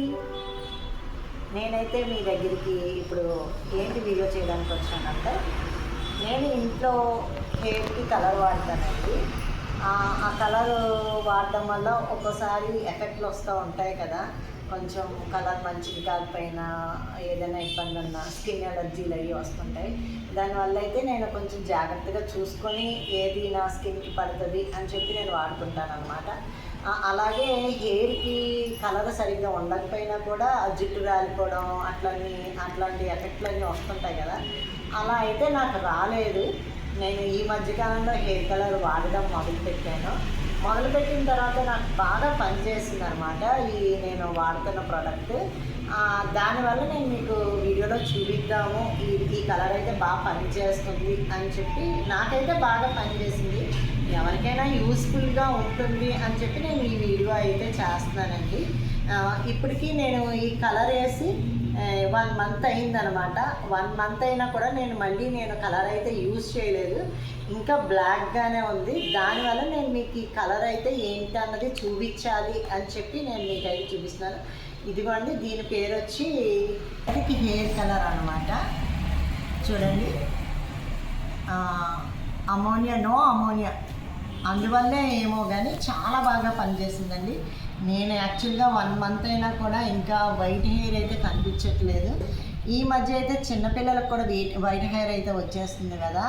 ఏంటి నేనైతే మీ దగ్గరికి ఇప్పుడు ఏంటి వీడియో చేయడానికి వచ్చానంటే నేను ఇంట్లో హెయిర్కి కలర్ వాడతానండి. ఆ కలర్ వాడడం వల్ల ఒక్కోసారి ఎఫెక్ట్లు వస్తూ ఉంటాయి కదా. కొంచెం కలర్ మంచిది కాకపోయినా ఏదైనా ఇబ్బంది ఉన్నా స్కిన్ ఎలర్జీలు అవి వస్తుంటాయి. దానివల్ల అయితే నేను కొంచెం జాగ్రత్తగా చూసుకొని ఏది నా స్కిన్కి పడుతుంది అని చెప్పి నేను వాడుకుంటాను అనమాట అలాగే హెయిర్కి కలర్ సరిగ్గా ఉండకపోయినా కూడా ఆ జుట్టు రాలిపోవడం అట్లన్నీ అట్లాంటి ఎఫెక్ట్లన్నీ వస్తుంటాయి కదా. అలా అయితే నాకు రాలేదు. నేను ఈ మధ్యకాలంలో హెయిర్ కలర్ వాడడం మొదలుపెట్టాను. మొదలుపెట్టిన తర్వాత నాకు బాగా పనిచేసింది అనమాట ఈ నేను వాడుతున్న ప్రోడక్ట్ దానివల్ల నేను మీకు వీడియోలో చూపిద్దాము. ఈ ఈ కలర్ అయితే బాగా పనిచేస్తుంది అని చెప్పి నాకైతే బాగా పనిచేసింది. ఎవరికైనా యూస్ఫుల్గా ఉంటుంది అని చెప్పి నేను ఈ వీడియో అయితే చేస్తున్నానండి. ఇప్పటికీ నేను ఈ కలర్ వేసి వన్ మంత్ అయిందనమాట వన్ మంత్ అయినా కూడా నేను మళ్ళీ నేను కలర్ అయితే యూజ్ చేయలేదు. ఇంకా బ్లాక్గానే ఉంది. దానివల్ల నేను మీకు ఈ కలర్ అయితే ఏంటి అన్నది చూపించాలి అని చెప్పి నేను మీకు అయితే చూపిస్తున్నాను. ఇదిగోండి దీని పేరు వచ్చి ఇది హెయిర్ కలర్ అనమాట చూడండి. అమోనియా నో అమోనియా అందువల్లే ఏమో కానీ చాలా బాగా పనిచేసిందండి. నేను యాక్చువల్గా వన్ మంత్ అయినా కూడా ఇంకా వైట్ హెయిర్ అయితే కనిపించట్లేదు. ఈ మధ్య అయితే చిన్నపిల్లలకు కూడా వైట్ వైట్ హెయిర్ అయితే వచ్చేస్తుంది కదా.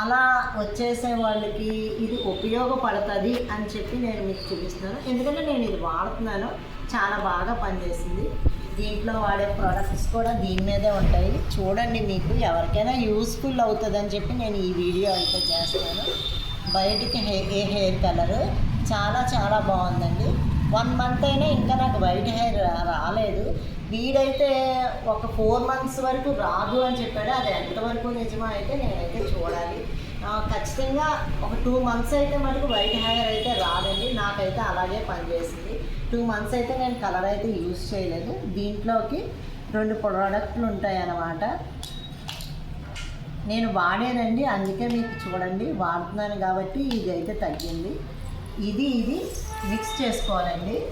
అలా వచ్చేసే వాళ్ళకి ఇది ఉపయోగపడుతుంది అని చెప్పి నేను మీకు చూపిస్తున్నాను. ఎందుకంటే నేను ఇది వాడుతున్నాను. చాలా బాగా పనిచేసింది. దీంట్లో వాడే ప్రోడక్ట్స్ కూడా దీని మీదే ఉంటాయి. చూడండి మీకు ఎవరికైనా యూస్ఫుల్ అవుతుంది అని చెప్పి నేను ఈ వీడియో అయితే చేస్తాను. బయటికి హె ఏ హెయిర్ కలర్ చాలా చాలా బాగుందండి. వన్ మంత్ అయినా ఇంకా నాకు వైట్ హెయిర్ రాలేదు. వీడైతే ఒక ఫోర్ మంత్స్ వరకు రాదు అని చెప్పాడు. అది ఎంతవరకు నిజమో అయితే నేనైతే చూడాలి. ఖచ్చితంగా ఒక టూ మంత్స్ అయితే మటుకు వైట్ హెయిర్ అయితే రాదండి. నాకైతే అలాగే పనిచేసింది. టూ మంత్స్ అయితే నేను కలర్ అయితే యూజ్ చేయలేదు. దీంట్లోకి రెండు ప్రోడక్ట్లు ఉంటాయి అన్నమాట నేను వాడేనండి. అందుకే మీకు చూడండి. వాడుతున్నాను కాబట్టి ఇది అయితే తగ్గింది. ఇది ఇది మిక్స్ చేసుకోవాలండి.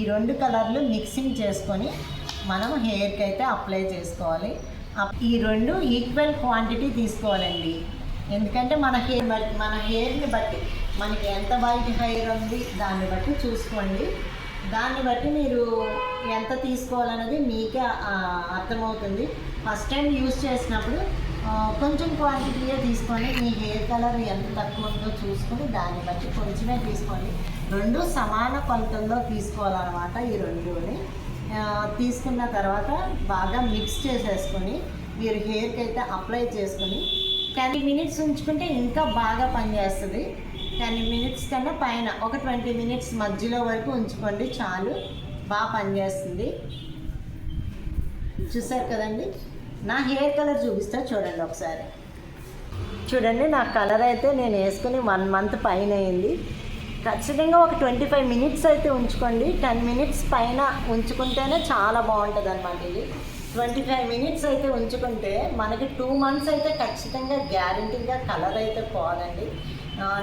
ఈ రెండు కలర్లు మిక్సింగ్ చేసుకొని మనం హెయిర్కి అయితే అప్లై చేసుకోవాలి. అప్- ఈ రెండు ఈక్వల్ క్వాంటిటీ తీసుకోవాలండి. ఎందుకంటే మన హెయిర్ బట్టి మన హెయిర్ని బట్టి మనకి ఎంత వైట్ హెయిర్ ఉంది దాన్ని బట్టి చూసుకోండి. దాన్ని బట్టి మీరు ఎంత తీసుకోవాలన్నది మీకే అర్థమవుతుంది. ఫస్ట్ టైం యూస్ చేసినప్పుడు కొంచెం క్వాంటిటీయే తీసుకోండి. మీ హెయిర్ కలర్ ఎంత తక్కువ ఉందో చూసుకొని దాన్ని బట్టి కొంచెమే తీసుకోండి. రెండు సమాన కొలతల్లో తీసుకోవాలన్నమాట ఈ రెండుని. తీసుకున్న తర్వాత బాగా మిక్స్ చేసేసుకొని మీరు హెయిర్కి అయితే అప్లై చేసుకొని టెన్ మినిట్స్ ఉంచుకుంటే ఇంకా బాగా పనిచేస్తుంది టెన్ మినిట్స్ కన్నా పైన ఒక ట్వంటీ మినిట్స్ మధ్యలో వరకు ఉంచుకోండి. చాలు. బాగా పనిచేస్తుంది చూసారు కదండి? నా హెయిర్ కలర్ చూపిస్తా చూడండి ఒకసారి. చూడండి నా కలర్ అయితే నేను వేసుకుని వన్ మంత్ పైన అయింది. ఖచ్చితంగా ఒక ట్వంటీ ఫైవ్ మినిట్స్ అయితే ఉంచుకోండి. టెన్ మినిట్స్ పైన ఉంచుకుంటేనే చాలా బాగుంటుంది అనమాట ఇది. ట్వంటీ ఫైవ్ మినిట్స్ అయితే ఉంచుకుంటే మనకి టూ మంత్స్ అయితే ఖచ్చితంగా గ్యారంటీగా కలర్ అయితే పోదండి.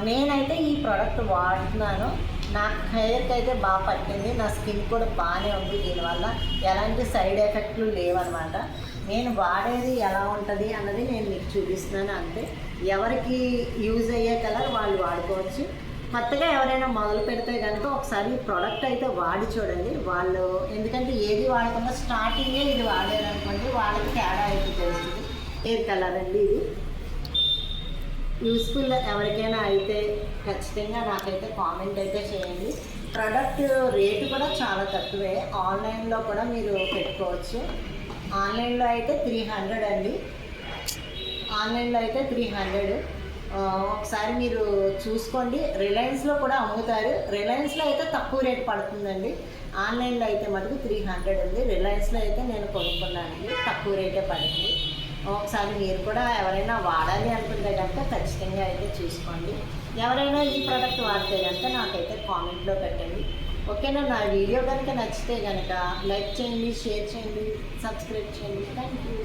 నేనైతే ఈ ప్రోడక్ట్ వాడుతున్నాను. నాకు హెయిర్కి అయితే బాగా పట్టింది. నా స్కిన్ కూడా బాగానే ఉంది దీనివల్ల. ఎలాంటి సైడ్ ఎఫెక్ట్లు లేవన్నమాట. నేను వాడేది ఎలా ఉంటుంది అన్నది నేను మీకు చూపిస్తున్నాను అంతే. ఎవరికి యూజ్ అయ్యే కలర్ వాళ్ళు వాడుకోవచ్చు. కొత్తగా ఎవరైనా మొదలు పెడితే కనుక ఒకసారి ప్రోడక్ట్ అయితే వాడి చూడండి. వాళ్ళు ఎందుకంటే ఏది వాడకుండా స్టార్టింగే ఇది వాడారనుకోండి వాళ్ళకి తేడా అయితే తెలుస్తుంది. హెయిర్ కలర్ అండి ఇది? యూస్ఫుల్ ఎవరికైనా అయితే ఖచ్చితంగా నాకైతే కామెంట్ అయితే చేయండి. ప్రోడక్ట్ రేటు కూడా చాలా తక్కువే. ఆన్లైన్లో కూడా మీరు పెట్టుకోవచ్చు. ఆన్లైన్లో అయితే త్రీ హండ్రెడ్ అండి. ఆన్లైన్లో అయితే త్రీ హండ్రెడ్. ఒకసారి మీరు చూసుకోండి. రిలయన్స్లో కూడా అమ్ముతారు. రిలయన్స్లో అయితే తక్కువ రేట్ పడుతుందండి. ఆన్లైన్లో అయితే మటుకు త్రీ హండ్రెడ్ ఉంది. రిలయన్స్లో అయితే నేను కొనుక్కున్నానండి. తక్కువ రేటే పడింది. ఒకసారి మీరు కూడా ఎవరైనా వాడాలి అనుకుంటే కనుక ఖచ్చితంగా అయితే చూసుకోండి. ఎవరైనా ఈ ప్రోడక్ట్ వాడితే కనుక నాకైతే కామెంట్లో పెట్టండి. ఓకేనా? నా వీడియో కనుక నచ్చితే కనుక లైక్ చేయండి షేర్ చేయండి సబ్స్క్రైబ్ చేయండి. Thank you